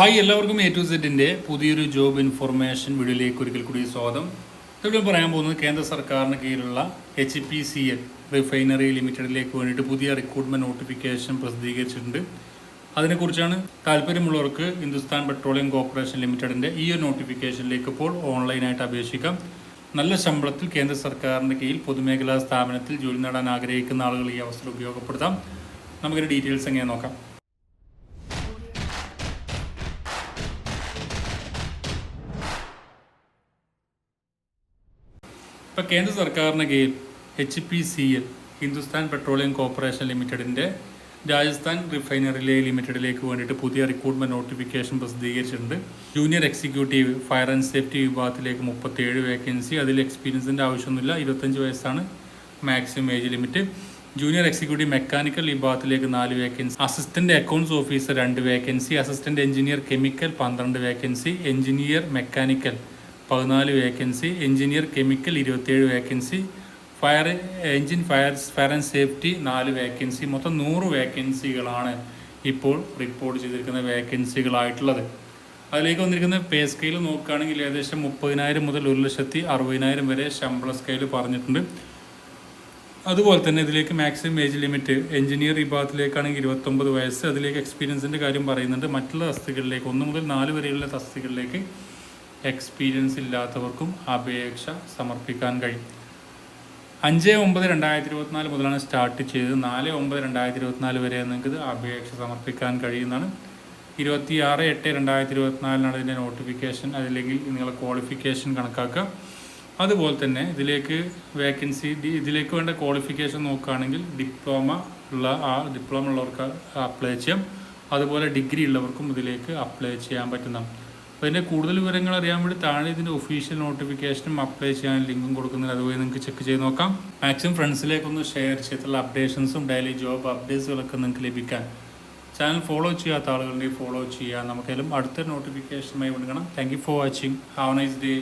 Hi എല്ലാവർക്കും A to സെറ്റിന്റെ പുതിയൊരു ജോബ് ഇൻഫർമേഷൻ വീഡിയോയിലേക്ക് ഒരിക്കൽ കൂടി സ്വാഗതം. ഇവിടെ പറയാൻ പോകുന്നത് കേന്ദ്ര സർക്കാരിന് കീഴിലുള്ള H P C L refinery ലിമിറ്റഡിലേക്ക് വേണ്ടിയിട്ട് പുതിയ റിക്രൂട്ട്മെന്റ് നോട്ടിഫിക്കേഷൻ പ്രസിദ്ധീകരിച്ചിട്ടുണ്ട്. അതിനെക്കുറിച്ചാണ് താല്പര്യമുള്ളവർക്ക് ഹിന്ദുസ്ഥാൻ പെട്രോളിയം കോർപ്പറേഷൻ ലിമിറ്റഡിന്റെ ഈ ഒരു നോട്ടിഫിക്കേഷനിലേക്ക് ഇപ്പോൾ ഓൺലൈനായിട്ട് അപേക്ഷിക്കാം. നല്ല ശമ്പളത്തിൽ കേന്ദ്ര സർക്കാരിന്റെ കീഴിൽ പൊതുമേഖലാ സ്ഥാപനത്തിൽ ജോലി നേടാൻ ആഗ്രഹിക്കുന്ന ആളുകൾ ഈ അവസരം ഉപയോഗപ്പെടുത്താം. നമുക്കൊരു ഡീറ്റെയിൽസ് എങ്ങനെ നോക്കാം. ഇപ്പോൾ കേന്ദ്ര സർക്കാരിന് കീഴിൽ H P C L Hindustan petroleum corporation ലിമിറ്റഡിന്റെ രാജസ്ഥാൻ റിഫൈനറിയിലെ ലിമിറ്റഡിലേക്ക് വേണ്ടിയിട്ട് പുതിയ റിക്രൂട്ട്മെന്റ് നോട്ടിഫിക്കേഷൻ പ്രസിദ്ധീകരിച്ചിട്ടുണ്ട്. Junior executive fire and safety വിഭാഗത്തിലേക്ക് മുപ്പത്തേഴ് വേക്കൻസി അതിൽ എക്സ്പീരിയൻസിന്റെ ആവശ്യമൊന്നുമില്ല ഇരുപത്തഞ്ച് വയസ്സാണ് maximum age limit junior executive mechanical വിഭാഗത്തിലേക്ക് നാല് വേക്കൻസി അസിസ്റ്റന്റ് അക്കൗണ്ട്സ് ഓഫീസർ രണ്ട് വേക്കൻസി അസിസ്റ്റന്റ് എഞ്ചിനീയർ കെമിക്കൽ പന്ത്രണ്ട് വേക്കൻസി എഞ്ചിനീയർ മെക്കാനിക്കൽ പതിനാല് വേക്കൻസി എഞ്ചിനീയർ കെമിക്കൽ ഇരുപത്തിയേഴ് vacancy fire engine fire fire and safety നാല് വേക്കൻസി മൊത്തം നൂറ് വേക്കൻസികളാണ് ഇപ്പോൾ റിപ്പോർട്ട് ചെയ്തിരിക്കുന്ന വേക്കൻസികളായിട്ടുള്ളത് അതിലേക്ക് വന്നിരിക്കുന്ന പേ സ്കെയിൽ നോക്കുകയാണെങ്കിൽ ഏകദേശം മുപ്പതിനായിരം മുതൽ ഒരു ലക്ഷത്തി അറുപതിനായിരം വരെ ശമ്പള സ്കെയിൽ പറഞ്ഞിട്ടുണ്ട്. അതുപോലെ തന്നെ ഇതിലേക്ക് മാക്സിമം ഏജ് ലിമിറ്റ് എഞ്ചിനീയർ വിഭാഗത്തിലേക്കാണെങ്കിൽ ഇരുപത്തൊമ്പത് വയസ്സ് അതിലേക്ക് എക്സ്പീരിയൻസിന്റെ കാര്യം പറയുന്നുണ്ട്. മറ്റുള്ള തസ്തികളിലേക്ക് ഒന്ന് മുതൽ നാല് വരെയുള്ള തസ്തികളിലേക്ക് എക്സ്പീരിയൻസ് ഇല്ലാത്തവർക്കും അപേക്ഷ സമർപ്പിക്കാൻ കഴിയും. അഞ്ച് ഒമ്പത് രണ്ടായിരത്തി ഇരുപത്തിനാല് മുതലാണ് സ്റ്റാർട്ട് ചെയ്തത്. നാല് ഒമ്പത് രണ്ടായിരത്തി ഇരുപത്തിനാല് വരെ നിങ്ങൾക്ക് അപേക്ഷ സമർപ്പിക്കാൻ കഴിയുന്നതാണ്. ഇരുപത്തി ആറ് എട്ട് രണ്ടായിരത്തി ഇരുപത്തിനാലിനാണ് ഇതിന്റെ നോട്ടിഫിക്കേഷൻ അതില്ലെങ്കിൽ നിങ്ങളെ ക്വാളിഫിക്കേഷൻ കണക്കാക്കുക. അതുപോലെ തന്നെ ഇതിലേക്ക് വേക്കൻസി ഇതിലേക്ക് വേണ്ട ക്വാളിഫിക്കേഷൻ നോക്കുകയാണെങ്കിൽ ഡിപ്ലോമ ഉള്ള ആ ഡിപ്ലോമ ഉള്ളവർക്ക് അപ്ലൈ ചെയ്യാം. അതുപോലെ ഡിഗ്രി ഉള്ളവർക്കും ഇതിലേക്ക് അപ്ലൈ ചെയ്യാൻ പറ്റുന്നതാണ്. അപ്പോൾ ഇതിന്റെ കൂടുതൽ വിവരങ്ങൾ അറിയാൻ വേണ്ടി താഴെ ഇതിന്റെ ഒഫീഷ്യൽ നോട്ടിഫിക്കേഷനും അപ്ലൈ ചെയ്യാൻ ലിങ്കും കൊടുക്കുന്നുണ്ട് അതുപോലെ നിങ്ങൾക്ക് ചെക്ക് ചെയ്ത് നോക്കാം. മാക്സിമം ഫ്രണ്ട്സിലേക്കൊന്ന് ഷെയർ ചെയ്തിട്ടുള്ള അപ്ഡേഷൻസും ഡെയിലി ജോബ് അപ്ഡേറ്റ്സുകളൊക്കെ നിങ്ങൾക്ക് ലഭിക്കാൻ. ചാനൽ ഫോളോ ചെയ്യാത്ത ആളുകളുണ്ടെങ്കിൽ ഫോളോ ചെയ്യുക നമുക്കെല്ലാം അടുത്ത നോട്ടിഫിക്കേഷനുമായി വിളിക്കണം thank you for watching have nice day